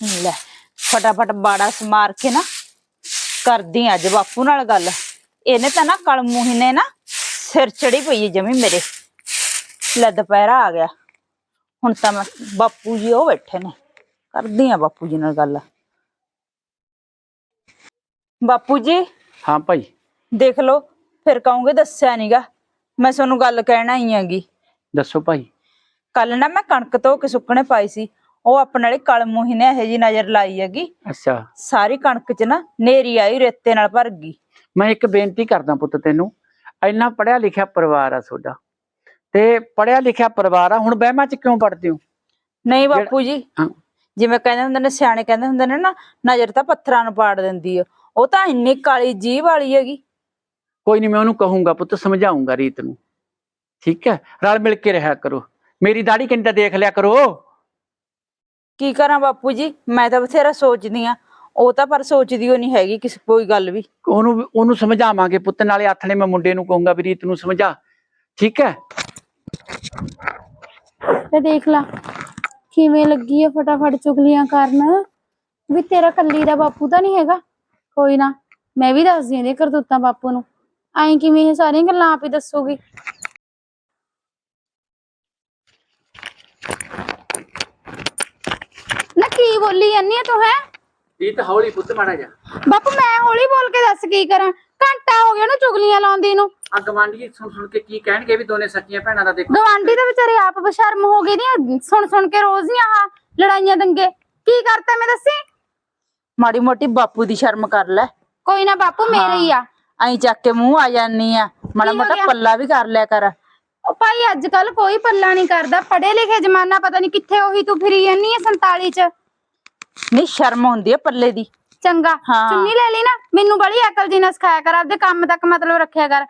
ਲੈ ਫਟਾਫਟ ਬਾੜਾ ਸਮਾਰ ਕੇ ਨਾ ਕਰਦੀ ਆਂ ਅੱਜ ਬਾਪੂ ਨਾਲ ਗੱਲ। ਇਹਨੇ ਤਾਂ ਨਾ ਕਲਮੂਹੀ ਨੇ ਨਾ ਸਿਰ ਚੜੀ ਪਈ ਹੈ ਜਮੀ ਮੇਰੇ। ਲੈ ਦੁਪਹਿਰਾ ਆ ਗਿਆ। ਹੁਣ ਤਾਂ ਮੈਂ ਬਾਪੂ ਜੀ ਉਹ ਬੈਠੇ ਨੇ। ਕਰਦੀ ਆ ਬਾਪੂ ਜੀ ਨਾਲ ਗੱਲ। ਬਾਪੂ ਜੀ? ਹਾਂ ਭਾਈ। ਦੇਖ ਲਓ ਫਿਰ ਕਹੋਗੇ ਦੱਸਿਆ ਨਹੀਂਗਾ ਮੈਂ ਤੁਹਾਨੂੰ ਗੱਲ ਕਹਿਣਾ ਹੀ ਆਂਗੀ ਦੱਸੋ ਭਾਈ। ਕੱਲ ਨਾ ਮੈਂ ਕਣਕ ਧੋ ਕੇ ਸੁੱਕਣੇ ਪਾਈ ਸੀ। ਉਹ ਆਪਣੇ ਵਾਲੀ ਕਲਮੂਹੀ ਨੇ ਇਹੋ ਜੀ ਨਜ਼ਰ ਲਾਈ ਹੈਗੀ। ਅੱਛਾ। ਸਾਰੀ ਕਣਕ 'ਚ ਨਾ ਨੇਰੀ ਆਈ ਰੇਤੇ ਨਾਲ ਭਰ ਗਈ। ਮੈਂ ਇੱਕ ਬੇਨਤੀ ਕਰਦਾ ਪੁੱਤ ਤੈਨੂੰ ਇੰਨਾ ਪੜਿਆ ਲਿਖਿਆ ਪਰਿਵਾਰ ਆ ਤੁਹਾਡਾ। ਤੇ ਪੜਿਆ ਲਿਖਿਆ ਪਰਿਵਾਰ ਆ ਹੁਣ ਵਹਿਮਾਂ ਚ ਕਿਉਂ ਪੜਦੇ ਹੋ? ਨਹੀਂ ਬਾਪੂ ਜੀ ਹਾਂ। ਜਿਵੇਂ ਕਹਿੰਦੇ ਹੁੰਦੇ ਨੇ ਸਿਆਣੇ ਕਹਿੰਦੇ ਹੁੰਦੇ ਨੇ ਨਾ ਨਜ਼ਰ ਤਾਂ ਪੱਥਰਾਂ ਨੂੰ ਪਾੜ ਦਿੰਦੀ ਆ। ਉਹ ਤਾਂ ਇੰਨੀ ਕਾਲੀ ਜੀਭ ਵਾਲੀ ਹੈਗੀ। ਕੋਈ ਨਹੀਂ ਮੈਂ ਉਹਨੂੰ ਕਹੂੰਗਾ ਪੁੱਤ ਸਮਝਾਉਂਗਾ ਰੀਤ ਨੂੰ। ਠੀਕ ਹੈ ਰਲ ਮਿਲ ਕੇ ਰਿਹਾ ਕਰੋ। ਮੇਰੀ ਦਾੜੀ ਕਿੰਨੀ ਤਾਂ ਦੇਖ ਲਿਆ ਕਰੋ। ਕੀ ਕਰਾਂ ਬਾਪੂ ਜੀ? ਮੈਂ ਤਾਂ ਬਥੇਰਾ ਸੋਚਦੀ ਆ। ਉਹ ਤਾਂ ਪਰ ਸੋਚਦੀ ਉਹ ਨਹੀਂ ਹੈਗੀ ਕਿਸੇ ਕੋਈ ਗੱਲ ਵੀ। ਉਹਨੂੰ ਉਹਨੂੰ ਸਮਝਾਵਾਂਗੇ ਪੁੱਤ ਨਾਲੇ ਨੇ ਮੈਂ ਮੁੰਡੇ ਨੂੰ ਕਹੂੰਗਾ ਵੀ ਰੀਤ ਨੂੰ ਸਮਝਾ। ਠੀਕ ਹੈ? ਤੇ ਦੇਖ ਲਾ ਕਿਵੇਂ ਲੱਗੀ ਆ ਫਟਾਫਟ ਚੁਗਲੀਆਂ ਕਰਨ। ਵੀ ਤੇਰਾ ਕੱਲੀ ਦਾ ਬਾਪੂ ਤਾਂ ਨਹੀਂ ਹੈਗਾ। ਕੋਈ ਨਾ ਮੈਂ ਵੀ ਦੱਸਦੀ ਆਂ ਇਹਦੀਆਂ ਕਰਤੂਤਾਂ ਬਾਪੂ ਨੂੰ। ਐਂ ਕਿਵੇਂ ਇਹ ਸਾਰੀਆਂ ਗੱਲਾਂ ਆਪ ਹੀ ਦੱਸੂਗੀ। ਕੀ ਬੋਲੀ ਜਾਂਦੀ ਆ ਤੂੰ ਹੈ? ਰੀਤ ਹੌਲੀ ਪੁੱਤ ਮਾੜਾ ਜਾ ਬਾਪੂ ਮੈਂ ਹੌਲੀ ਬੋਲ ਕੇ ਦੱਸ ਕੀ ਕਰਾਂ? ਘੰਟਾ ਹੋ ਗਿਆ ਉਹਨੂੰ ਚੁਗਲੀਆਂ ਲਾਉਂਦੀ ਨੂੰ। ਆ ਗਵਾਂਢੀ ਸੁਣ ਸੁਣ ਕੇ ਕੀ ਕਹਿਣਗੇ ਵੀ ਦੋਨੇ ਸੱਚੀਆਂ ਭੈਣਾਂ ਦਾ ਦੇਖੋ। ਗਵਾਂਢੀ ਤਾਂ ਵਿਚਾਰੇ ਆਪ ਬਸ਼ਰਮ ਹੋ ਗਏ ਨੇ ਸੁਣ ਸੁਣ ਕੇ ਰੋਜ਼ ਦੀਆਂ ਆਹ ਲੜਾਈਆਂ ਦੰਗੇ। ਕੀ ਕਰਤਾ ਮੈਂ ਦੱਸੀ? ਮਾੜੀ ਮੋਟੀ ਬਾਪੂ ਦੀ ਸ਼ਰਮ ਕਰ ਲੈ। ਕੋਈ ਨਾ ਬਾਪੂ ਮੇਰੇ ਹੀ ਆ। ਐਂ ਚੱਕ ਕੇ ਮੂੰਹ ਆ ਜਾਨੀ ਆ। ਮਾੜਾ ਮੋਟਾ? ਪੱਲਾ ਵੀ ਕਰ ਲਿਆ ਕਰ। ਉਹ ਭਾਈ ਅੱਜ ਕੱਲ ਕੋਈ ਪੱਲਾ ਨਹੀਂ ਕਰਦਾ। ਪੜੇ ਲਿਖੇ ਜ਼ਮਾਨਾ ਪਤਾ ਨਹੀਂ ਕਿੱਥੇ ਉਹੀ ਤੂੰ ਫਿਰੀ ਜਾਨੀ ਆ 47 ਚ। ਨਹੀਂ ਸ਼ਰਮ ਹੁੰਦੀ ਆ ਪੱਲੇ ਦੀ। ਚੰਗਾ ਹਾਂ। ਚੁੰਨੀ ਲੈ ਲਈ ਨਾ ਮੈਨੂੰ ਬੜੀ ਅਕਲ ਜੀ ਨਾਲ ਸਿਖਾਇਆ ਕਰ ਆਪਦੇ ਕੰਮ ਤੱਕ ਮਤਲਬ ਰੱਖਿਆ ਕਰ।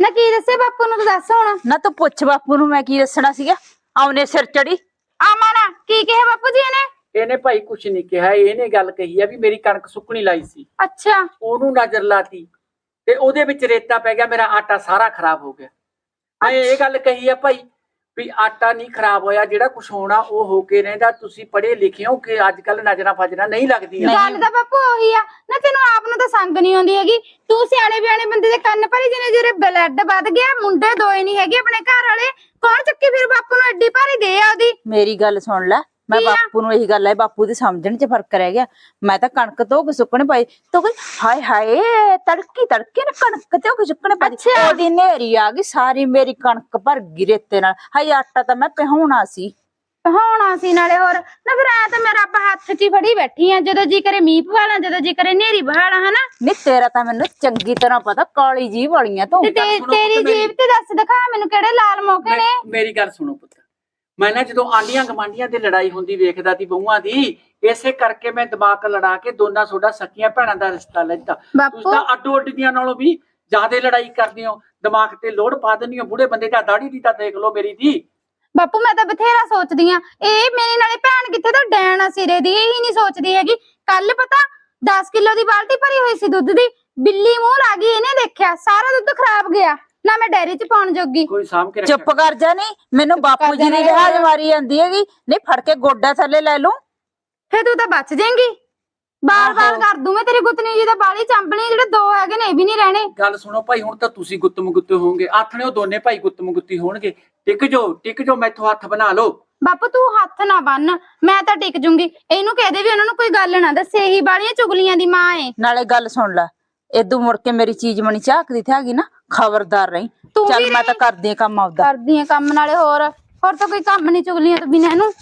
ਨਾ ਕੀ ਦੱਸੇ ਬਾਪੂ ਨੂੰ ਤੂੰ ਦੱਸ ਹੁਣ। ਨਾ ਤੂੰ ਪੁੱਛ ਬਾਪੂ ਨੂੰ ਮੈਂ ਕੀ ਦੱਸਣਾ ਸੀਗਾ। ਆਉਨੇ ਸਿਰ ਚੜੀ ਆਮਾ ਨਾ ਕੀ ਕਿਹਾ ਬਾਪੂ ਜੀ ਨੇ ਇਹਨੇ ਭਾਈ ਕੁਛ ਨਹੀਂ ਕਿਹਾ ਇਹਨੇ ਗੱਲ ਕਹੀ ਆ ਵੀ ਮੇਰੀ ਕਣਕ ਸੁੱਕਣੀ ਲਾਈ ਸੀ। ਅੱਛਾ। ਉਹਨੂੰ ਨਜ਼ਰ ਲਾਤੀ ਤੇ ਉਹਦੇ ਵਿੱਚ ਰੇਤਾ ਪੈ ਗਿਆ ਮੇਰਾ ਆਟਾ ਸਾਰਾ ਖਰਾਬ ਹੋ ਗਿਆ। ਮੈਂ ਇਹ ਗੱਲ ਕਹੀ ਆ ਭਾਈ ਵੀ ਆਟਾ ਨਹੀਂ ਖਰਾਬ ਹੋਇਆ ਜਿਹੜਾ ਕੁਝ ਹੋਣਾ ਉਹ ਹੋ ਕੇ ਰਹਿੰਦਾ ਤੁਸੀਂ ਪੜ੍ਹੇ ਲਿਖੇ ਹੋ ਕਿ ਅੱਜ ਕੱਲ ਨਜ਼ਰਾਂ ਫਜਰਾਂ ਨਹੀਂ ਲੱਗਦੀਆਂ। ਗੱਲ ਤਾਂ ਬਾਪੂ ਉਹੀ ਆ ਨਾ ਤੈਨੂੰ ਆਪ ਨੂੰ ਤਾਂ ਸੰਗ ਨਹੀਂ ਆਉਂਦੀ ਹੈਗੀ ਤੂੰ ਸਿਆਣੇ ਬਿਆਣੇ ਬੰਦੇ ਦੇ ਕੰਨ ਭਰੀ ਜਿਹਨੇ ਜਿਹੜੇ ਬਲੱਡ ਵੱਧ ਗਿਆ ਮੁੰਡੇ ਦੋਏ ਨਹੀਂ ਹੈਗੇ ਆਪਣੇ ਘਰ ਵਾਲੇ ਕੌਣ ਚੱਕੀ ਫਿਰ ਬਾਪੂ ਨੂੰ ਐਡੀ ਭਾਰੀ ਦੇ ਆ ਉਹਦੀ ਮੇਰੀ ਗੱਲ ਸੁਣ ਲੈ ਮੈਂ ਕੀ? ਬਾਪੂ ਨੂੰ ਇਹੀ ਗੱਲ ਹੈ ਬਾਪੂ ਦੀ ਸਮਝਣ 'ਚ ਫ਼ਰਕ ਰਹਿ ਗਿਆ। ਮੈਂ ਤਾਂ ਕਣਕ ਧੋ ਕੇ ਸੁੱਕਣੇ ਪਾਈ ਤੋ ਕੋਈ ਹਾਏ ਹਾਏ ਤੜਕੀ ਤੜਕੇ ਨਾ ਕਣਕ ਧੋ ਕੇ ਸੁੱਕਣੇ ਪਾਈ ਅੱਛਾ। ਉਹਦੀ ਨੇਰੀ ਆ ਗਈ ਸਾਰੀ ਮੇਰੀ ਕਣਕ ਭਰ ਗਈ ਰੇਤੇ ਨਾਲ। ਹਾਏ ਆਟਾ ਤਾਂ ਮੈਂ ਪਿਹਾਉਣਾ ਸੀ। ਹੋਣਾ ਸੀ ਨਾਲੇ ਹੋਰ। ਨਾ ਫਿਰ ਐ ਤਾਂ ਮੈਂ ਰੱਬ ਹੱਥ 'ਚ ਹੀ ਫੜੀ ਬੈਠੀ ਆ। ਜਦੋਂ ਜੀ ਕਰੇ ਮੀਂਹ ਪਵਾਲਾਂ ਜਦੋਂ ਜੀ ਕਰੇ ਨੇਰੀ ਬਹਾਲਾਂ ਹਨਾ? ਨਹੀਂ ਤੇਰਾ ਤਾਂ ਮੈਨੂੰ ਚੰਗੀ ਤਰ੍ਹਾਂ ਪਤਾ ਕਾਲੀ ਜੀ ਵਾਲੀਆਂ ਤੂੰ ਤੇ ਤੇ- ਤੇਰੀ। ਜੀਬ ਤੇ ਦੱਸ ਦਿਖਾ ਮੈਨੂੰ ਕਿਹੜੇ ਲਾਲ ਮੌਕੇ ਨੇ। ਮੇਰੀ ਗੱਲ ਸੁਣੋ ਪੁੱਤ। ਮੈਂ ਨਾ ਜਦੋਂ ਆਂਡੀਆਂ ਗਮਾਂਡੀਆਂ ਦੀ ਲੜਾਈ ਹੁੰਦੀ ਵੇਖਦਾ ਸੀ ਬਹੂਆਂ ਦੀ ਇਸੇ ਕਰਕੇ ਮੈਂ ਦਿਮਾਗ ਲੜਾ ਕੇ ਦੋਨਾਂ ਸੋਡਾ ਸਕੀਆਂ ਭੈਣਾਂ ਦਾ ਰਿਸ਼ਤਾ ਬਾਪੂ। ਤੁਸੀਂ ਤਾਂ ਅੱਡੋ ਅੱਡ ਦੀਆਂ ਨਾਲੋਂ ਵੀ ਜ਼ਿਆਦਾ ਲੜਾਈ ਕਰਦੇ ਹੋ ਦਿਮਾਗ ਤੇ ਲੋੜ ਪਾ ਦਿੰਦੀ ਹੋ ਬੁੜੇ ਬੰਦੇ ਦਾ ਦਾੜੀ ਦੀ ਤਾਂ ਦੇਖ ਲਓ ਮੇਰੀ ਦੀ ਬਾਪੂ ਮੈਂ ਤਾਂ ਬਥੇਰਾ ਸੋਚਦੀ ਆ ਇਹ ਮੇਰੇ ਨਾਲੇ ਭੈਣ ਕਿੱਥੇ ਤਾਂ ਡੈਣ ਆ ਸਿਰੇ ਦੀ ਇਹ ਹੀ ਨਹੀਂ ਸੋਚਦੀ ਹੈਗੀ। ਕੱਲ ਪਤਾ 10 ਕਿਲੋ ਦੀ ਬਾਲਟੀ ਭਰੀ ਹੋਈ ਸੀ ਦੁੱਧ ਦੀ ਬਿੱਲੀ ਮੂੰਹ ਲਾ ਗਈ ਇਹਨੇ ਦੇਖਿਆ ਸਾਰਾ ਦੁੱਧ ਖਰਾਬ ਗਿਆ। ਨਾ ਮੈਂ ਡੈਰੀ 'ਚ ਪਾਉਣ ਜੋਗੀ। ਕੋਈ ਸਾਂਭ ਕੇ ਰੱਖਿਆ। ਚੁੱਪ ਕਰ ਜਾ ਨਹੀਂ ਮੈਨੂੰ ਬਾਪੂ ਜੀ ਦੀ ਲਿਹਾਜ਼ ਮਾਰੀ ਜਾਂਦੀ ਹੈਗੀ। ਨਹੀਂ ਫੜ ਕੇ ਗੋਡਾ ਥੱਲੇ ਲੈ ਲੂੰ ਫੇ ਤੂੰ ਤਾਂ ਬਚ ਜਾਏਂਗੀ। ਬਾਰ-ਬਾਰ ਆਹੋ। ਕਰ ਦੂੰ ਮੈਂ ਤੇਰੀ ਗੁੱਤਨੀ ਜੀ ਦਾ ਬਾਲੀ ਚੰਬਣੀ ਜਿਹੜੇ ਦੋ ਹੈਗੇ ਨੇ ਇਹ ਵੀ ਨਹੀਂ ਰਹਿਣੇ। ਗੱਲ ਸੁਣੋ ਭਾਈ ਹੁਣ ਤਾਂ ਤੁਸੀਂ ਗੁੱਤਮ ਗੁੱਤੇ ਹੋਵੋਗੇ। ਆਥਣੇ ਉਹ ਦੋਨੇ ਭਾਈ ਗੁੱਤਮ ਗੁੱਤੀ ਹੋਣਗੇ। ਟਿਕ ਜੋ ਟਿਕ ਜੋ ਮੈਥੋਂ ਹੱਥ ਬਣਾ ਲਓ। ਬਾਪੂ ਤੂੰ ਹੱਥ ਨਾ ਬੰਨ। ਮੈਂ ਤਾਂ ਟਿਕ ਜੂੰਗੀ। ਇਹਨੂੰ ਕਹਦੇ ਵੀ ਉਹਨਾਂ ਨੂੰ ਕੋਈ ਗੱਲ ਨਾ ਦੱਸੇ। ਹੀ ਬਾਲੀਆਂ ਚੁਗਲੀਆਂ ਦੀ ਮਾਂ ਏ। ਨਾਲੇ ਗੱਲ ਸੁਣ ਲੈ। ਇਦੋਂ ਮੁੜ ਕੇ ਮੇਰੀ ਚੀਜ਼ ਮਣੀ ਝਾਕਦੀ ਥਾਗੀ ਨਾ ਖਬਰਦਾਰ ਰਹੀਂ। ਤੂੰ ਚੱਲ ਵੀ ਮੈਂ ਤਾਂ ਕਰਦੀ ਆ ਕੰਮ ਆਪਦਾ। ਕਰਦੀ ਆ ਕੰਮ ਨਾਲੇ ਹੋਰ ਹੋਰ ਤਾਂ ਕੋਈ ਕੰਮ ਨਹੀਂ ਚੁਗਲੀਆਂ ਤੋਂ ਬਿਨਾਂ ਇਹਨੂੰ।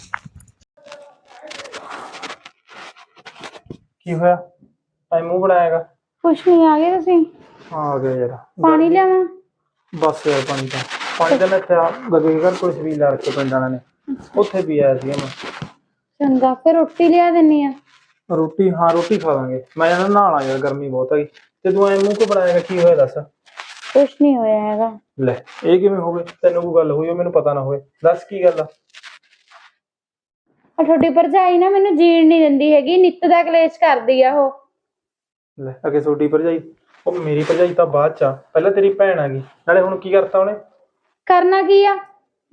ਕੀ ਹੋਇਆ? ਐ ਮੂੰਹ ਬਣਾਏਗਾ ਕੁਛ ਨਹੀਂ ਆ ਗਏ ਤੁਸੀਂ? ਆ ਗਿਆ ਯਾਰ। ਪਾਣੀ ਲਿਆਵਾਂ? ਬਸ ਯਾਰ ਪਾਣੀ ਤਾਂ। ਪਾਣੀ ਤਾਂ ਮੈਂ ਆ ਗਗੇ ਘਰ ਕੋਈ ਸਵੀਲ ਰੱਖ ਕੇ ਪਿੰਡ ਵਾਲਿਆਂ ਨੇ। ਉੱਥੇ ਵੀ ਆਇਆ ਸੀਗਾ ਮੈਂ। ਚੰਗਾ ਫਿਰ ਰੋਟੀ ਲਿਆ ਦਿੰਨੀ ਆ। ਰੋਟੀ ਹਾਂ ਰੋਟੀ ਖਾ ਲਾਂਗੇ। ਮੈਂ ਜਾਣਾ ਨਹਾਣਾ ਯਾਰ ਗਰਮੀ ਬਹੁਤ ਹੈਗੀ। ਤੇ ਤੂੰ ਐ ਮੂੰਹ ਕੋ ਬਣਾਏਗਾ ਕੀ ਹੋਇਆ ਦੱਸ? ਕੁਛ ਨਹੀਂ ਹੋਇਆ ਹੈਗਾ। ਲੈ ਇਹ ਕਿਵੇਂ ਹੋ ਗਏ? ਤੈਨੂੰ ਕੋਈ ਗੱਲ ਹੋਈ ਉਹ ਮੈਨੂੰ ਪਤਾ ਨਾ ਹੋਵੇ। ਦੱਸ ਕੀ ਗੱਲ ਆ? ਆ ਤੁਹਾਡੀ ਭਰਜਾਈ ਨਾ ਮੈਨੂੰ ਜੀਣ ਨਹੀਂ ਦਿੰਦੀ ਹੈਗੀ ਨਿੱਤ ਦਾ ਕਲੇਸ਼ ਕਰਦੀ ਆ ਉਹ। ਲੈ ਅਗੇ ਛੋਟੀ ਭਰਜਾਈ। ਉਹ ਮੇਰੀ ਭਰਜਾਈ ਤਾਂ ਬਾਅਦ ਚ ਆ। ਪਹਿਲਾਂ ਤੇਰੀ ਭੈਣ ਆ ਗਈ। ਨਾਲੇ ਹੁਣ ਕੀ ਕਰਤਾ ਉਹਨੇ? ਕਰਨਾ ਕੀ ਆ?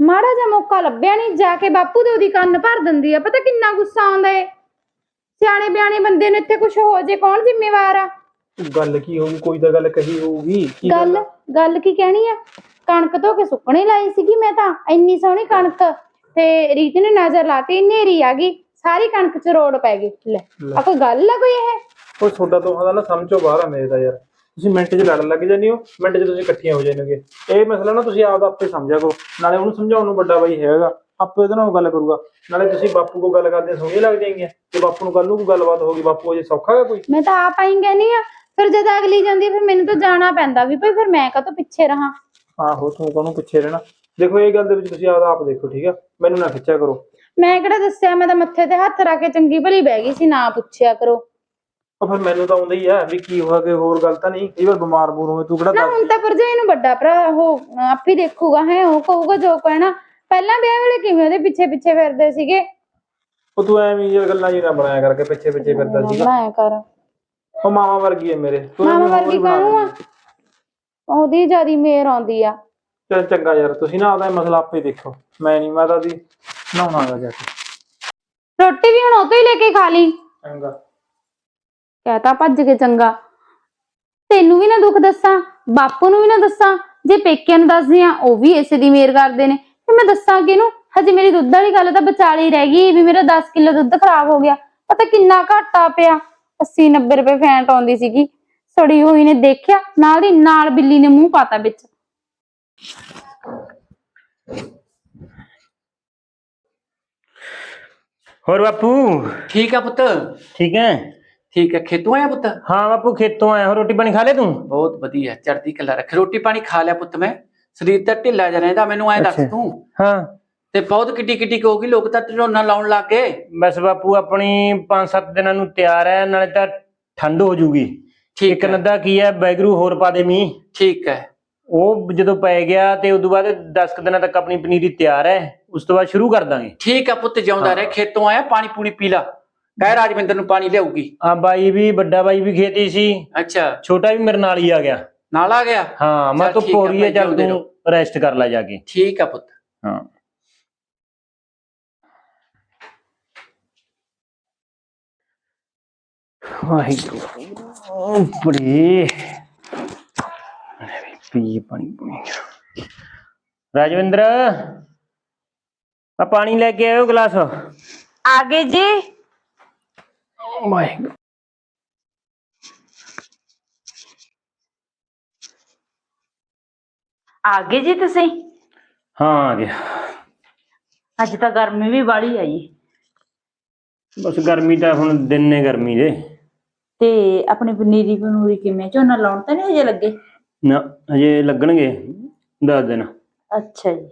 ਮਾੜਾ ਜਿਹਾ ਮੌਕਾ ਲੱਭਿਆ ਨਹੀਂ ਜਾ ਕੇ ਬਾਪੂ ਦੇ ਉਹਦੀ ਕੰਨ ਭਰ ਦਿੰਦੀ ਆ। ਪਤਾ ਕਿੰਨਾ ਗੁੱਸਾ ਆਉਂਦਾ ਏ। ਸਿਆਣੇ ਬਿਆਣੇ ਬੰਦੇ ਨੂੰ ਇੱਥੇ ਕੁਝ ਹੋ ਜੇ ਕੌਣ ਜ਼ਿੰਮੇਵਾਰ ਆ? ਗੱਲ ਕੀ ਹੋਊਗੀ ਕੋਈ ਤਾਂ ਗੱਲ ਕਹੀ ਹੋਊਗੀ ਕੀ ਗੱਲ ਗੱਲ ਕੀ ਕਹਿਣੀ ਆ? ਕਣਕ ਧੋ ਕੇ ਸੁੱਕਣੇ ਲਾਈ ਸੀਗੀ ਮੈਂ ਤਾਂ ਇੰਨੀ ਸੋਹਣੀ ਕਣਕ। ਤੇ ਰੀਤ ਨੇ ਨਜ਼ਰ ਲਾਤੀ ਨੇਰੀ ਆ ਗਈ ਸਾਰੀ ਕਣਕ ਚ ਰੋੜ ਪੈ ਗਈ। ਲੈ ਆ ਕੋਈ ਗੱਲ ਆ ਕੋਈ ਇਹ? ਉਹ ਤੁਹਾਡਾ ਦੋਹਾਂ ਦਾ ਨਾ ਸਮਝੋ ਬਾਹਰ ਆ ਮੇਰੇ ਦਾ ਯਾਰ। ਤੁਸੀਂ ਮਿੰਟ 'ਚ ਲੜਨ ਲੱਗ ਜਾਂਦੇ ਹੋ ਮਿੰਟ 'ਚ ਤੁਸੀਂ ਇਕੱਠੀਆਂ ਹੋ ਜਾਣਗੇ। ਇਹ ਮਸਲਾ ਨਾ ਤੁਸੀਂ ਆਪਦਾ ਆਪੇ ਸਮਝਿਆ ਕਰੋ ਨਾਲੇ ਉਹਨੂੰ ਸਮਝਾਉਣ ਨੂੰ ਵੱਡਾ ਬਾਈ ਹੈਗਾ। ਆਪੇ ਉਹਦੇ ਨਾਲ ਗੱਲ ਕਰੂਗਾ। ਨਾਲੇ ਤੁਸੀਂ ਬਾਪੂ ਕੋਲ ਗੱਲ ਕਰਦੇ ਸੋਹਣੀ ਲੱਗ ਜਾਏਗੀਆਂ ਤੇ ਬਾਪੂ ਨੂੰ ਕੱਲ ਨੂੰ ਕੋਈ ਗੱਲਬਾਤ ਹੋਗੀ ਬਾਪੂ ਅਜੇ ਸੌਖਾ ਹੈ ਕੋਈ? ਮੈਂ ਤਾਂ ਆਪ ਆਈ ਕਹਿੰਦੀ ਆ ਫਿਰ ਜਦ ਅਗਲੀ ਜਾਂਦੀ ਫਿਰ ਮੈਨੂੰ ਤਾਂ ਜਾਣਾ ਪੈਂਦਾ ਵੀ ਭਈ ਫਿਰ ਮੈਂ ਕਾਹਤੋਂ ਪਿੱਛੇ ਰਹਾ? ਆਹੋ ਤੂੰ ਕਾਹਨੂੰ ਪਿੱਛੇ ਰਹਿਣਾ? ਦੇਖੋ ਇਹ ਗੱਲ ਦੇ ਵਿੱਚ ਤੁਸੀਂ ਆਪਦਾ ਆਪ ਦੇਖੋ ਠੀਕ ਆ? ਮੈਨੂੰ ਨਾ ਖਿੱਚਿਆ ਕਰੋ। ਮੈਂ ਕਿਹੜਾ ਦੱਸਿਆ ਮੈਂ ਤਾਂ ਮੱਥੇ ਤੇ ਹੱਥ ਰੱਖ ਕੇ ਚੰਗੀ ਭਲੀ ਬਹਿ ਗਈ ਸੀ ਨਾ ਪੁੱਛਿਆ ਕਰੋ। ਉਹ ਫਿਰ ਮੈਨੂੰ ਤਾਂ ਆਉਂਦਾ ਹੀ ਆ ਵੀ ਕੀ ਹੋਇਆ ਕਿ ਹੋਰ ਗੱਲ ਤਾਂ ਨਹੀਂ? ਕਈ ਵਾਰ ਬਿਮਾਰ ਬੂਰ ਹੋਵੇ ਤੂੰ ਕਿਹੜਾ ਨਾ ਦੱਸ? ਹੁਣ ਤਾਂ ਭਰਜਾਈ ਨੂੰ ਵੱਡਾ ਭਰਾ ਉਹ ਆਪ ਹੀ ਦੇਖੂਗਾ ਹੈ ਉਹ ਕਹੂਗਾ ਜੋ ਕਹਿਣਾ ਪਹਿਲਾਂ ਵਿਆਹ ਵੇਲੇ ਕਿਵੇਂ ਉਹਦੇ ਪਿੱਛੇ ਪਿੱਛੇ ਫਿਰਦੇ ਸੀਗੇ? ਉਹ ਤੂੰ ਐਵੇਂ ਹੀ ਗੱਲਾਂ ਜੀ ਨਾ ਬਣਾਇਆ ਕਰਕੇ ਪਿੱਛੇ ਪਿੱਛੇ ਫਿਰਦਾ ਸੀਗਾ। ਬਣਾਇਆ ਕਰ। ਉਹ ਮਾਮਾ ਵਰਗੀ ਹੈ ਮੇਰੇ। ਤੂੰ ਮਾਮਾ ਐਵੇਂ ਹੋਰ ਵਰਗੀ ਬਣਾ ਕਾਹਨੂੰ ਆ। ਉਹਦੀ ਜਿਆਦੀ ਮੇਰ ਆਉਂਦੀ ਆ। ਚੱਲ ਚੰਗਾ ਯਾਰ ਤੁਸੀਂ ਨਾ ਆਪਦਾ ਇਹ ਮਸਲਾ ਆਪੇ ਦੇਖੋ। ਮੈਂ ਨਹੀਂ ਮੈਂ ਤਾਂ ਦੀ ਨਹਾਉਣਾ ਗਾ ਜਾ ਕੇ ਰੋਟੀ ਵੀ ਹੁਣ ਉਹ ਤੋਂ ਹੀ ਲੈ ਕੇ ਖਾ ਲਈ। ਚੰਗਾ। ਕਹਤਾ ਭੱਜ ਕੇ ਚੰਗਾ। ਤੈਨੂੰ ਵੀ ਨਾ ਦੁੱਖ ਦੱਸਾਂ ਬਾਪੂ ਨੂੰ ਵੀ ਨਾ ਦੱਸਾਂ ਜੇ ਪੇਕਿਆਂ ਨੂੰ ਦੱਸਦੀ ਆ ਉਹ ਵੀ ਇਸੇ ਦੀ ਮੇਰ ਕਰਦੇ ਨੇ। ਤੇ ਮੈਂ ਦੱਸਾਂ ਕਿਹਨੂੰ? ਹਜੇ ਮੇਰੀ ਦੁੱਧ ਵਾਲੀ ਗੱਲ ਤਾਂ ਵਿਚਾਲੀ ਰਹਿ ਗਈ ਵੀ ਮੇਰਾ 10 ਕਿਲੋ ਦੁੱਧ ਖਰਾਬ ਹੋ ਗਿਆ। ਪਤਾ ਕਿੰਨਾ ਘਾਟਾ ਪਿਆ। 80 90 ਰੁਪਏ ਫੈਂਟ ਆਉਂਦੀ ਸੀਗੀ ਸੜੀ ਹੋਈ ਨੇ ਦੇਖਿਆ ਨਾਲ ਦੀ ਨਾਲ ਬਿੱਲੀ ਨੇ ਮੂੰਹ ਪਾਤਾ ਵਿੱਚ ਹੋਰ ਬਾਪੂ ਠੀਕ ਆ ਪੁੱਤ ਠੀਕ ਹੈ ਠੀਕ ਹੈ ਖੇਤੋਂ ਆਇਆ ਪੁੱਤ ਹਾਂ ਬਾਪੂ ਖੇਤੋਂ ਆਇਆ ਹੋ ਰੋਟੀ ਪਾਣੀ ਖਾ ਲਿਆ ਤੂੰ ਬਹੁਤ ਵਧੀਆ ਚੜ੍ਹਦੀ ਕਲਾ ਰੱਖ ਰੋਟੀ ਪਾਣੀ ਖਾ ਲਿਆ ਪੁੱਤ ਮੈਂ ਸਰੀਰ ਤਾਂ ਢਿੱਲਾ ਜਿਹਾ ਰਹਿੰਦਾ ਮੈਨੂੰ ਐਂ ਦੱਸ ਅੱਛਾ। ਤੂੰ ਹਾਂ ਤੇ ਬਹੁਤ ਕਿੱਡੀ ਕਿੱਡੀ ਹੋ ਗਈ ਲੋਕ ਤਾਂ ਝੋਨਾ ਲਾਉਣ ਲੱਗ ਗਏ। ਬਸ ਬਾਪੂ ਆਪਣੀ 5-7 ਦਿਨਾਂ ਨੂੰ ਤਿਆਰ ਹੈ ਨਾਲੇ ਤਾਂ ਠੰਡ ਹੋ ਜੂਗੀ। ਠੀਕ ਇੱਕ ਨੱਦਾ ਕੀ ਹੈ ਬੈਗਰੂ ਹੋਰ ਪਾ ਦੇ ਮੀਂਹ। ਠੀਕ ਹੈ। ਉਹ ਜਦੋਂ ਪੈ ਗਿਆ ਤੇ ਉਦੋਂ ਬਾਅਦ 10 ਕੁ ਦਿਨਾਂ ਤੱਕ ਆਪਣੀ ਪਨੀਰੀ ਤਿਆਰ ਹੈ ਉਸ ਤੋਂ ਬਾਅਦ ਸ਼ੁਰੂ ਕਰ ਦਾਂਗੇ। ਠੀਕ ਆ ਪੁੱਤ ਜਿਉਂਦਾ। ਰਹਿ ਖੇਤੋਂ ਆਇਆ ਪਾਣੀ ਪੂਣੀ ਪੀ ਲਾ। ਕਹਿ ਰਾਜਵਿੰਦਰ ਨੂੰ ਪਾਣੀ ਲਿਆਊਗੀ। ਆ ਬਾਈ ਵੀ ਵੱਡਾ ਬਾਈ ਵੀ ਖੇਤੀ ਸੀ। ਅੱਛਾ। ਛੋਟਾ ਵੀ ਮੇਰੇ ਨਾਲ ਹੀ ਆ ਗਿਆ। ਨਾਲ ਆ ਗਿਆ? ਹਾਂ ਮੈਂ ਤਾਂ ਪੋਰੀ ਭਾਈ, ਚੱਲ ਤੂੰ ਰੈਸਟ ਕਰ ਲੈ ਜਾ ਕੇ। ਠੀਕ ਆ ਪੁੱਤ। ਹਾਂ। ਵਾਹਿਗੁਰੂ। ਬੜੀ। ਪੀ ਪਾਣੀ ਪੀ ਰਾਜਵਿੰਦਰ ਆ ਪਾਣੀ ਲੈ ਕੇ ਆਇਓ ਗਲਾਸ। ਆਗੇ ਜੀ। ਵਾਹਿਗੁਰੂ। ਆਗੇ ਜੀ ਤੁਸੀਂ? ਹਾਂ ਆ ਗਿਆ ਅੱਜ ਤਾਂ ਗਰਮੀ ਵੀ ਬਾੜੀ ਆਈ। ਬਸ ਗਰਮੀ ਤਾਂ ਹੁਣ ਦਿਨ ਨੇ ਗਰਮੀ ਦੇ। ਤੇ ਆਪਣੀ ਪਨੀਰੀ ਪਨੂਰੀ ਕਿਵੇਂ ਝੋਨਾ ਲਾਉਣ ਤਾਂ ਨਹੀਂ ਹਜੇ ਲੱਗੇ? ਨਾ ਹਜੇ ਲੱਗਣਗੇ 10 ਦਿਨ ਅੱਛਾ ਜੀ।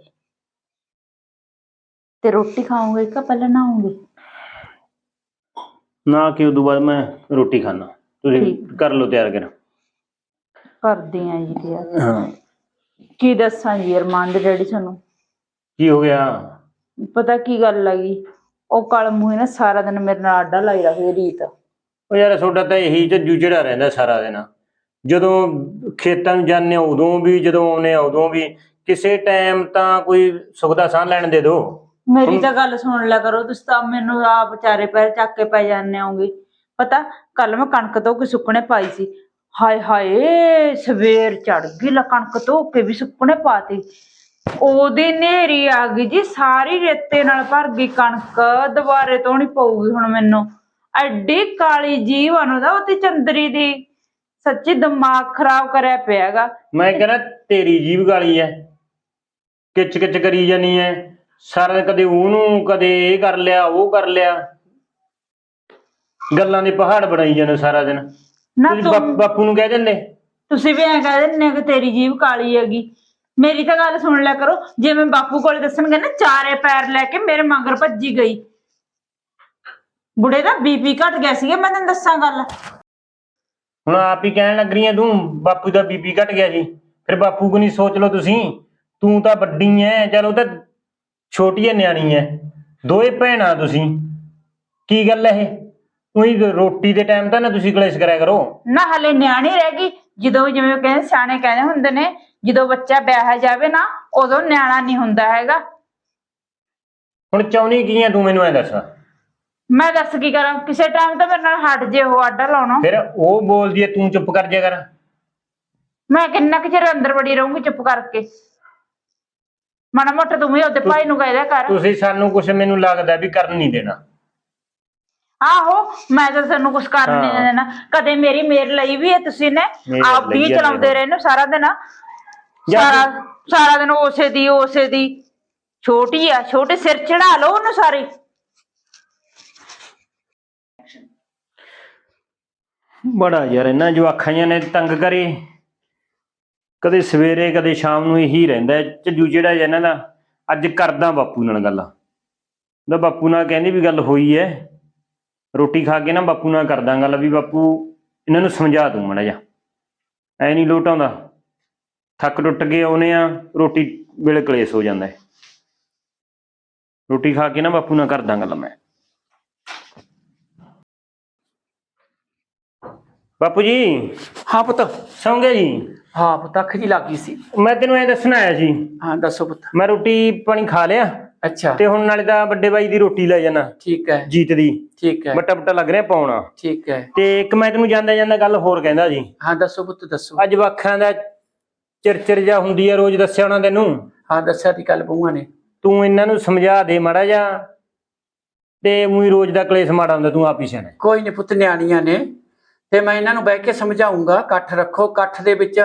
ਤੇ ਰੋਟੀ ਖਾਓਗੇ ਕਿ ਪਹਿਲਾਂ ਨਹਾਓਗੇ ਨਾ ਕਿ ਉਦੋਂ ਬਾਅਦ ਮੈਂ ਰੋਟੀ ਖਾਣਾ ਤੁਸੀਂ ਠੀਕ। ਕਰ ਲਓ ਤਿਆਰ ਕਰ ਕਰਦੇ ਆ ਜੀ ਤੇ ਯਾਰ। ਹਾਂ। ਕੀ ਦੱਸਾਂ ਜੀ ਅਰਮਾਨ ਦੇ ਡੈਡੀ ਤੁਹਾਨੂੰ? ਕੀ ਹੋ ਗਿਆ? ਪਤਾ ਕੀ ਗੱਲ ਲੱਗੀ ਉਹ ਕਲ ਮੂੰਹ ਨਾ ਸਾਰਾ ਦਿਨ ਮੇਰੇ ਨਾਲ ਆਡਾ ਲਾਈ ਰੱਖਦੀ ਰੀਤ। ਉਹ ਯਾਰ ਤੁਹਾਡਾ ਤਾਂ ਇਹੀ ਝੱਜੂ ਜਿਹੜਾ ਰਹਿੰਦਾ ਸਾਰਾ ਦਿਨ। ਜਦੋਂ ਖੇਤਾਂ ਨੂੰ ਜਾਂਦੇ ਹੋ ਉਦੋਂ ਵੀ ਜਦੋਂ ਆਉਂਦੇ ਆ ਉਦੋਂ ਵੀ। ਕਿਸੇ ਟਾਈਮ ਤਾਂ ਕੋਈ ਸੁੱਖ ਦਾ ਸਾਹ ਲੈਣ ਦੇ ਦਿਓ ਮੇਰੀ ਤਾਂ ਗੱਲ ਸੁਣ ਲਿਆ ਕਰੋ ਤੁਸੀਂ ਤਾਂ ਮੈਨੂੰ ਆ ਵਿਚਾਰੇ ਪੈਰ ਚੱਕ ਕੇ ਪੈ ਜਾਂਦੇ ਹੋਗੇ ਪਤਾ ਕੱਲ ਮੈਂ ਕਣਕ ਧੋ ਕੇ ਸੁੱਕਣੇ ਪਾਈ ਸੀ। ਹਾਏ ਹਾਏ ਸਵੇਰ ਚੜ ਗਈ ਲਾ ਕਣਕ ਧੋ ਕੇ ਵੀ ਸੁੱਕਣੇ ਪਾਤੀ। ਉਹਦੀ ਨੇਰੀ ਆ ਗਈ ਜੀ ਸਾਰੀ ਰੇਤੇ ਨਾਲ ਭਰ ਗਈ ਕਣਕ। ਦੁਬਾਰੇ ਧੋਣੀ ਪਊਗੀ ਹੁਣ ਮੈਨੂੰ। ਐਡੀ ਕਾਲੀ ਜੀਵ ਉਹਦਾ ਉਹਦੀ ਚੰਦਰੀ ਦੀ ਸੱਚੀ ਦਿਮਾਗ ਖਰਾਬ ਕਰਿਆ ਪਿਆਗਾ। ਮੈਂ ਕਹਿੰਦਾ ਤੇਰੀ ਜੀਭ ਗਾਲੀ ਐ। ਕਿਚ ਕਿਚ ਕਰੀ ਜਾਨੀ ਐ। ਸਾਰਾ ਦਿਨ ਕਦੇ ਉਹਨੂੰ ਕਦੇ ਇਹ ਕਰ ਲਿਆ ਉਹ ਕਰ ਲਿਆ। ਗੱਲਾਂ ਦੇ ਪਹਾੜ ਬਣਾਈ ਜਾਂਦੇ ਸਾਰਾ ਦਿਨ। ਨਾ ਤੁਸੀਂ ਤੂੰ ਬਾਪ- ਬਾਪੂ ਨੂੰ ਕਹਿ ਦਿੰਦੇ? ਤੁਸੀਂ ਵੀ ਐਂ ਕਹਿ ਦਿੰਦੇ ਹੋ ਕਿ ਤੇਰੀ ਜੀਭ ਕਾਲੀ ਹੈਗੀ। ਮੇਰੀ ਤਾਂ ਗੱਲ ਸੁਣ ਲਿਆ ਕਰੋ ਜੇ ਮੈਂ ਬਾਪੂ ਕੋਲੇ ਦੱਸਣਗੇ ਨਾ ਚਾਰੇ ਪੈਰ ਲੈ ਕੇ ਮੇਰੇ ਮਗਰ ਭੱਜੀ ਗਈ। ਬੁੜੇ ਦਾ ਬੀਪੀ ਘਟ ਗਿਆ ਸੀਗਾ ਮੈਂ ਤੈਨੂੰ ਦੱਸਾਂ ਗੱਲ। ਹੁਣ ਆਪ ਹੀ ਕਹਿਣ ਲੱਗ ਰਹੀ ਐ ਤੂੰ ਬਾਪੂ ਦਾ ਬੀਪੀ ਘਟ ਗਿਆ ਜੀ। ਫਿਰ ਬਾਪੂ ਕੋ ਨਹੀਂ ਸੋਚ ਲਓ ਤੁਸੀਂ ਤੂੰ ਤਾਂ ਵੱਡੀ ਐ ਚਲ ਉਹ ਤਾਂ ਛੋਟੀ ਐ ਨਿਆਣੀ ਐ। ਦੋਏ ਭੈਣਾਂ ਤੁਸੀਂ। ਕੀ ਗੱਲ ਐ ਇਹ? ਉਹੀ ਰੋਟੀ ਦੇ ਟਾਈਮ ਤਾਂ ਨਾ ਤੁਸੀਂ ਕਲੇਸ਼ ਕਰਿਆ ਕਰੋ। ਨਾ ਹਲੇ ਨਿਆਣੀ ਰਹਿ ਗਈ ਜਦੋਂ ਜਿਵੇਂ ਕਹਿੰਦੇ ਸਿਆਣੇ ਕਹਿੰਦੇ ਹੁੰਦੇ ਨੇ ਜਦੋਂ ਬੱਚਾ ਵਿਆਹਿਆ ਜਾਵੇ ਨਾ ਉਦੋਂ ਨਿਆਣਾ ਨਹੀਂ ਹੁੰਦਾ ਹੈਗਾ। ਹੁਣ ਚਾਹੁੰਦੀ ਕੀ ਆ ਤੂੰ ਮੈਨੂੰ ਐ ਦੱਸ? ਮੈਂ ਦੱਸ ਕੀ ਕਰਾਂ? ਕਿਸੇ ਟਾਈਮ ਤਾਂ ਮੇਰੇ ਨਾਲ ਹਟ ਜੇ ਉਹ ਆਡਾ ਲਾਉਣਾ। ਫਿਰ ਉਹ ਬੋਲਦੀ ਐ ਤੂੰ ਚੁੱਪ ਕਰ ਜਾ ਕਰ। ਮੈਂ ਕਿੰਨਾ ਕੁ ਚਿਰ ਅੰਦਰ ਵੜੀ ਰਹੂੰਗੀ ਚੁੱਪ ਕਰਕੇ? ਮਾੜਾ ਮੋਟਾ ਤੂੰ ਵੀ ਉਹਦੇ ਭਾਈ ਨੂੰ ਕਹਿ ਦਿਆ ਕਰ। ਤੁਸੀਂ ਸਾਨੂੰ ਕੁਝ ਮੈਨੂੰ ਲੱਗਦਾ ਵੀ ਕਰਨ ਨਹੀਂ ਦੇਣਾ। ਆਹੋ ਮੈਂ ਤਾਂ ਤੈਨੂੰ ਕੁਝ ਕਰਨ ਨਹੀਂ ਹਾਂ। ਦੇਣਾ। ਕਦੇ ਮੇਰੀ ਮੇਰ ਲਈ ਵੀ ਹੈ ਤੁਸੀਂ ਨੇ। ਮੇਰ ਆਪ ਵੀ ਹੈ ਚਲਾਉਂਦੇ। ਰਹੇ ਨੇ ਸਾਰਾ ਦਿਨ। ਜਾਂ ਸਾਰਾ ਸਾਰਾ ਦਿਨ ਉਸੇ ਦੀ ਉਸੇ ਦੀ। ਛੋਟੀ ਆ ਛੋਟੇ ਸਿਰ ਚੜਾ ਲਓ ਉਹਨੂੰ ਸਾਰੇ। ਬੜਾ ਯਾਰ ਇਹਨਾਂ ਜਵਾਖਾਂ ਜਿਹੀਆਂ ਨੇ ਤੰਗ ਕਰੇ। ਕਦੇ ਸਵੇਰੇ, ਕਦੇ ਸ਼ਾਮ ਨੂੰ ਇਹੀ ਰਹਿੰਦਾ ਹੈ। ਝੱਜੂ ਜਿਹੜਾ ਇਹਨਾਂ ਦਾ, ਅੱਜ ਕਰਦਾ ਬਾਪੂ ਨਾਲ ਗੱਲ। ਉਹਦਾ ਬਾਪੂ ਨਾਲ ਕਹਿੰਦੀ ਵੀ ਗੱਲ ਹੋਈ ਐ ਰੋਟੀ ਖਾ ਕੇ ਨਾ ਬਾਪੂ ਨਾਲ ਕਰਦਾ ਗੱਲ ਵੀ ਬਾਪੂ, ਇਹਨਾਂ ਨੂੰ ਸਮਝਾ ਦੂੰ ਮਾੜਾ ਜਾ ਐ ਨਹੀਂ ਲੋਟ ਆਉਂਦਾ। ਥੱਕ ਟੁੱਟ ਕੇ ਆਉਨੇ ਆ ਰੋਟੀ ਵੇਲੇ ਕਲੇਸ਼ ਹੋ ਜਾਂਦਾ ਰੋਟੀ ਖਾ ਕੇ ਨਾ ਬਾਪੂ ਨਾਲ ਕਰਦਾ ਗੱਲ ਮੈਂ। ਬਾਪੂ ਜੀ। ਹਾਂ ਪੁੱਤ। ਸੌਂ ਗਏ ਜੀ। ਹਾਂ ਪੁੱਤ ਅੱਖ ਜੀ ਲੱਗੀ ਸੀ। ਮੈਂ ਤੈਨੂੰ ਇਹ ਦੱਸਣ ਆਇਆ ਸੀ ਹਾਂ ਦੱਸੋ ਪੁੱਤ। ਮੈਂ ਰੋਟੀ ਪਾਣੀ ਖਾ ਲਿਆ। ਅੱਛਾ। ਤੇ ਹੁਣ ਨਾਲੇ ਤਾਂ ਵੱਡੇ ਬਾਈ ਦੀ ਰੋਟੀ ਲੈ ਜਾਣਾ। ਠੀਕ ਹੈ। ਜੀਤ ਦੀ। ਠੀਕ ਹੈ। ਬੱਟਾ ਬੱਟਾ ਲੱਗ ਰਿਹਾ ਪਾਉਣਾ। ਠੀਕ ਹੈ। ਤੇ ਇੱਕ ਮੈਂ ਤੈਨੂੰ ਜਾਂਦਾ ਜਾਂਦਾ ਗੱਲ ਹੋਰ ਕਹਿੰਦਾ ਜੀ। ਹਾਂ ਦੱਸੋ ਪੁੱਤ ਦੱਸੋ। ਅੱਜ ਵੱਖਾਂ ਦਾ ਚਿਰਚਿਰ ਜਾ ਹੁੰਦੀ ਆ ਰੋਜ਼ ਦੱਸਿਆ ਹੋਣਾ ਤੈਨੂੰ। ਹਾਂ ਦੱਸਿਆ ਦੀ ਗੱਲ ਬਹੂਆਂ ਨੇ। ਤੂੰ ਇਹਨਾਂ ਨੂੰ ਸਮਝਾ ਦੇ ਮਾੜਾ ਜਾ ਤੇ ਉਹੀ ਰੋਜ਼ ਦਾ ਕਲੇਸ਼ ਮਾੜਾ ਹੁੰਦਾ ਤੂੰ ਆਪ ਹੀ ਸਿਆਣਾ। ਕੋਈ ਨਹੀਂ ਪੁੱਤ ਨਿਆਣੀਆਂ ਨੇ। ਤੇ ਮੈਂ ਇਹਨਾਂ ਨੂੰ ਬਹਿ ਕੇ ਸਮਝਾਉਂਗਾ ਇਕੱਠ ਰੱਖੋ ਇਕੱਠ ਦੇ ਵਿੱਚ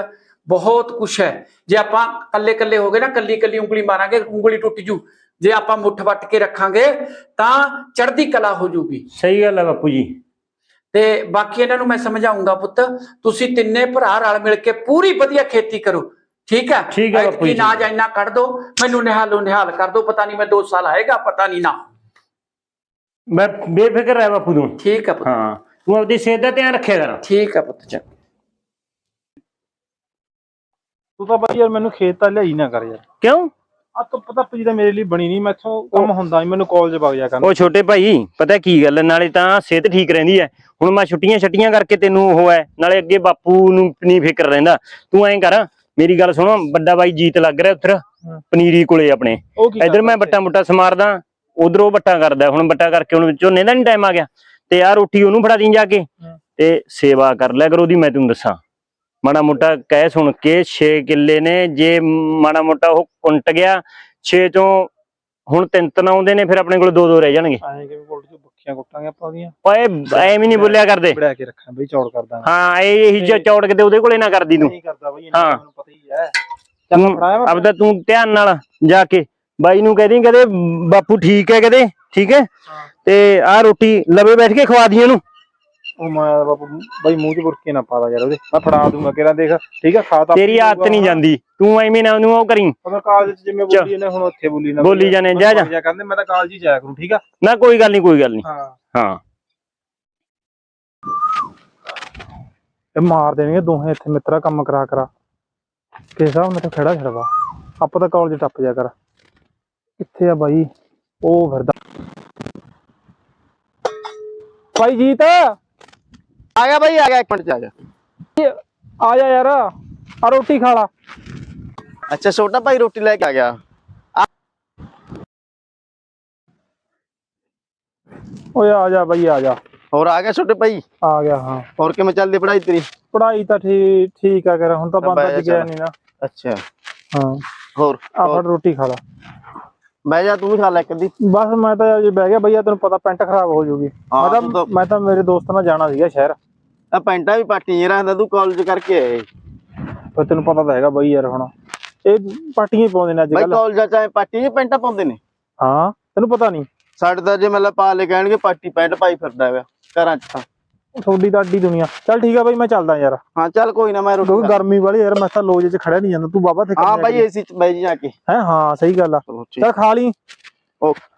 ਬਹੁਤ ਕੁਛ ਹੈ। ਜੇ ਆਪਾਂ ਕੱਲੇ ਕੱਲੇ ਹੋ ਗਏ ਨਾ ਕੱਲੀ ਕੱਲੀ ਉਂਗਲੀ ਮਾਰਾਂਗੇ ਉਂਗਲੀ ਟੁੱਟ ਜੂ। ਜੇ ਆਪਾਂ ਮੁੱਠ ਵੱਟ ਕੇ ਰੱਖਾਂਗੇ ਤਾਂ ਚੜ੍ਹਦੀ ਕਲਾ ਹੋ ਜੂਗੀ। ਸਹੀ ਗੱਲ ਹੈ ਬਾਪੂ ਜੀ। ਤੇ ਬਾਕੀ ਇਹਨਾਂ ਨੂੰ ਮੈਂ ਸਮਝਾਉਂਗਾ ਪੁੱਤ ਤੁਸੀਂ ਤਿੰਨੇ ਭਰਾ ਰਲ ਮਿਲ ਕੇ ਪੂਰੀ ਵਧੀਆ ਖੇਤੀ ਕਰੋ। ਠੀਕ ਹੈ? ਠੀਕ ਹੈ ਬਾਪੂ ਜੀ। ਐਤਕੀ ਨਾਜ ਇੰਨਾ ਕੱਢ ਦੋ ਮੈਨੂੰ ਨਿਹਾਲੋ ਨਿਹਾਲ ਕਰ ਦੋ ਪਤਾ ਨਹੀਂ ਮੈਂ 2 ਸਾਲ ਆਏਗਾ ਪਤਾ ਨਹੀਂ ਨਾ। ਮੈਂ ਬੇਫਿਕਰ ਰਹਿ ਬਾਪੂ ਤੂੰ ਠੀਕ ਹੈ ਪੁੱਤ। ਹਾਂ। ਤੂੰ ਆਪਣੀ ਸਿਹਤ ਦਾ ਧਿਆਨ ਰੱਖਿਆ ਕਰ। ਠੀਕ ਹੈ ਪੁੱਤ ਚੰਗਾ। ਤੂੰ ਤਾਂ ਬਾਈ ਯਾਰ ਮੈਨੂੰ ਖੇਤ ਤਾਂ ਲਿਆਈ ਨਾ ਕਰ ਯਾਰ। ਕਿਉਂ? ਆ ਤੂੰ ਪਤਾ ਪਜੀ ਤਾਂ ਮੇਰੇ ਲਈ ਬਣੀ ਨਹੀਂ ਮੈਥੋਂ ਕੰਮ ਹੁੰਦਾ ਨਹੀਂ ਮੈਨੂੰ ਕਾਲਜ ਵਗ ਜਾ ਕਰਨ। ਉਹ ਛੋਟੇ ਭਾਈ ਪਤਾ ਕੀ ਗੱਲ ਹੈ, ਨਾਲੇ ਤਾਂ ਸਿਹਤ ਠੀਕ ਰਹਿੰਦੀ ਹੈ ਹੁਣ ਮੈਂ ਛੁੱਟੀਆਂ ਛੱਟੀਆਂ ਕਰਕੇ ਤੈਨੂੰ ਉਹ ਹੈ ਨਾਲੇ ਅੱਗੇ ਬਾਪੂ ਨੂੰ ਨਹੀਂ ਫਿਕਰ ਰਹਿੰਦਾ। ਤੂੰ ਐਂ ਕਰ ਮੇਰੀ ਗੱਲ ਸੁਣੋ ਵੱਡਾ ਬਾਈ ਜੀਤ ਲੱਗ ਰਿਹਾ ਉੱਧਰ ਪਨੀਰੀ ਕੋਲੇ ਆਪਣੇ। ਉਹ ਕੀ ਇਧਰ ਮੈਂ ਬੱਟਾ ਬੁੱਟਾ ਸਮਾਰਦਾ ਉਧਰ ਉਹ ਬੱਟਾ ਕਰਦਾ ਹੁਣ ਬੱਟਾ ਕਰਕੇ ਹੁਣ ਝੋਨੇ ਦਾ ਨਹੀਂ ਟਾਈਮ ਆ ਗਿਆ। ਤੇ ਆ ਰੋਟੀ ਉਹਨੂੰ ਫੜਾ ਦੀ ਜਾ ਕੇ ਤੇ ਸੇਵਾ ਕਰ ਲਿਆ ਕਰੋ ਉਹਦੀ ਮੈਂ ਤੈਨੂੰ ਦੱਸਾਂ। ਮਾੜਾ ਮੋਟਾ ਕਹਿ ਸੁਣ ਕੇ 6 ਕਿੱਲੇ ਨੇ ਜੇ ਮਾੜਾ ਮੋਟਾ ਉਹ ਕੁੰਟ ਗਿਆ 6 ਚੋਂ ਹੁਣ ਤਿੰਨ ਤਿੰਨ ਆਉਂਦੇ ਨੇ ਫਿਰ ਆਪਣੇ ਕੋਲ ਦੋ ਦੋ ਰਹਿ ਜਾਣਗੇ। ਐਂ ਕਿਵੇਂ ਬੋਲ ਚ ਬੱਖੀਆਂ ਕੁੱਟਾਂਗੇ ਆਪਾਂ ਉਹਦੀਆਂ। ਓਏ ਐਵੇਂ ਨਹੀਂ ਬੋਲਿਆ ਕਰਦੇ। ਬੜਾ ਕੇ ਰੱਖਾਂ ਬਈ ਚੌੜ ਕਰਦਾ। ਹਾਂ ਇਹ ਇਹੀ ਜਿਹਾ ਚੌੜ ਕੇ ਤੇ ਉਹਦੇ ਕੋਲੇ ਨਾ ਕਰਦੀ ਤੂੰ। ਨਹੀਂ ਕਰਦਾ ਬਈ ਹਾਂ। ਮੈਨੂੰ ਪਤਾ ਹੀ ਹੈ। ਚੱਲ ਤੂੰ ਫੜਾਇਆ ਵਾ ਆਪਦਾ ਤੂੰ ਧਿਆਨ ਨਾਲ ਜਾ ਕੇ। ਬਾਈ ਨੂੰ ਕਹਦੀ ਕਹਦੇ ਬਾਪੂ ਠੀਕ ਹੈ ਕਹਦੇ ਠੀਕ ਹੈ। ਤੇ ਆਹ ਰੋਟੀ ਲਵੇ ਬੈਠ ਕੇ ਖਵਾ ਦੀ ਇਹਨੂੰ ਉਹ ਮੈਂ ਬਾਪੂ ਬਈ ਮੂੰਹ 'ਚ ਬੁਰਕੇ ਨਾ ਪਾਦਾ ਯਾਰ ਉਹਦੇ। ਮੈਂ ਫੜਾ ਦੂੰਗਾ ਕਿਹੜਾ ਦੇਖ। ਠੀਕ ਹੈ ਖਾ ਤਾਂ ਤੇਰੀ ਆਦਤ ਨਹੀਂ ਜਾਂਦੀ। ਤੂੰ ਐਵੇਂ ਨਾ ਉਹਨੂੰ ਉਹ ਕਰੀ। ਮੈਂ ਕਾਲਜ 'ਚ ਜਿਵੇਂ। ਬੋਲੀ ਇਹਨੇ ਹੁਣ ਉੱਥੇ ਬੋਲੀ ਨਾ ਬੋਲੀ ਜਾਣੇ, ਜਾ, ਜਾ। ਕਹਿੰਦੇ ਮੈਂ ਤਾਂ ਕਾਲਜ ਹੀ ਜਾਇਆ ਕਰੂੰ ਠੀਕ ਆ? ਨਾ ਕੋਈ ਗੱਲ ਨਹੀਂ ਕੋਈ ਗੱਲ ਨਹੀਂ। ਹਾਂ। ਹਾਂ। ਇਹ ਮਾਰ ਦੇਣਗੇ ਦੋਹੇ ਇੱਥੇ ਮਿੱਤਰਾ ਕੰਮ ਕਰਾ ਕਰਾ। ਕਿਸ ਹਿਸਾਬ ਨਾਲ ਤਾਂ ਖੜਾ ਛੜਵਾ ਆਪਾਂ ਤਾਂ ਕਾਲਜ ਟੱਪ ਜਾ ਕਰ। ਕਿੱਥੇ ਆ ਬਾਈ? ਉਹ ਫਿਰਦਾ। ਬਾਈ ਜੀਤ ਆ ਆ ਗਿਆ ਭਾਈ ਆ ਗਿਆ ਇੱਕ ਮਿੰਟ ਚ ਆ ਗਿਆ ਜਾ ਯਾਰ ਆ ਰੋਟੀ ਖਾ ਲਾ ਅੱਛਾ ਛੋਟਾ ਭਾਈ ਰੋਟੀ ਲੈ ਕੇ ਆ ਗਿਆ ਓਏ ਆ ਜਾ ਬਾਈ ਆ ਜਾ ਹੋਰ ਆ ਗਿਆ ਛੋਟੇ ਭਾਈ ਆ ਗਿਆ ਹਾਂ ਹੋਰ ਕਿਵੇਂ ਚੱਲਦੀ ਪੜਾਈ ਤੇਰੀ ਪੜਾਈ ਤਾਂ ਠੀਕ ਠੀਕ ਆ ਕਰ ਹੁਣ ਤਾਂ ਤਾਂ ਬੰਦਾ ਬਹਿ ਜਾ ਗਿਆ ਚੱਲ। ਨਹੀਂ ਨਾ ਅੱਛਾ ਹਾਂ ਹੋਰ ਆ ਫੜ ਰੋਟੀ ਖਾ ਲਾ ਬਹਿ ਜਾ ਤੂੰ ਵੀ ਖਾ ਲੈ ਇੱਕ ਅੱਧੀ। ਬਸ ਮੈਂ ਤਾਂ ਜੇ ਬਹਿ ਗਿਆ ਬਈਆ ਤੈਨੂੰ ਪਤਾ ਪੈਂਟ ਖਰਾਬ ਹੋ ਜਾਊਗੀ ਹਾਂ, ਮੈਂ ਤੂੰ ਮੈਂ ਤਾਂ ਮੇਰੇ ਦੋਸਤ ਨਾਲ ਜਾਣਾ ਸੀਗਾ ਸ਼ਹਿਰ। ਆ ਪੈਂਟਾਂ ਵੀ ਪਾਟੀਆਂ ਜਿਹੀਆਂ ਰੱਖਦਾ ਤੂੰ ਕਾਲਜ ਕਰਕੇ ਆਏ। ਪਰ ਤੈਨੂੰ ਪਤਾ ਤਾਂ ਹੈਗਾ ਬਈ ਯਾਰ ਹੁਣ। ਇਹ ਪਾਰਟੀਆਂ ਹੀ ਪਾਉਂਦੇ ਨੇ ਅੱਜ ਕੱਲ ਕਾਲਜਾਂ ਚ ਐਂ ਪਾਟੀ ਜੀ ਪੈਂਟਾਂ ਪਾਉਂਦੇ ਨੇ। ਹਾਂ ਤੈਨੂੰ ਪਤਾ ਨਹੀਂ। ਸਾਡੇ ਤਾਂ ਜੇ ਮਤਲਬ ਪਾ ਲੈ ਕਹਿਣਗੇ ਪਾਟੀ ਪੈਂਟ ਪਾਈ ਫਿਰਦਾ ਹੈਗਾ ਘਰਾਂ ਚ ਤਾਂ। ਤੁਹਾਡੀ ਤਾਂ ਅੱਡੀ ਦੁਨੀਆ। ਚੱਲ ਠੀਕ ਆ ਬਈ ਮੈਂ ਚੱਲਦਾ ਯਾਰ। ਹਾਂ ਚੱਲ ਕੋਈ ਨਾ ਮੈਂ ਰੋਟੀ ਕਿਉਂਕਿ ਗਰਮੀ ਵਾਲੀ ਯਾਰ ਮੈਂ ਤਾਂ ਲੋਜ 'ਚ ਖੜਿਆ ਨਹੀਂ ਜਾਂਦਾ। ਤੂੰ ਬਾਬਾ ਤੇ ਹਾਂ ਭਾਈ ਏਸੀ ਚ ਬਹਿ ਜੀ ਜਾ ਕੇ। ਹੈ ਹਾਂ ਸਹੀ ਗੱਲ ਆ। ਚਲੋ ਠੀਕ। ਚੱਲ ਖਾ ਲਈ। ਓਕੇ।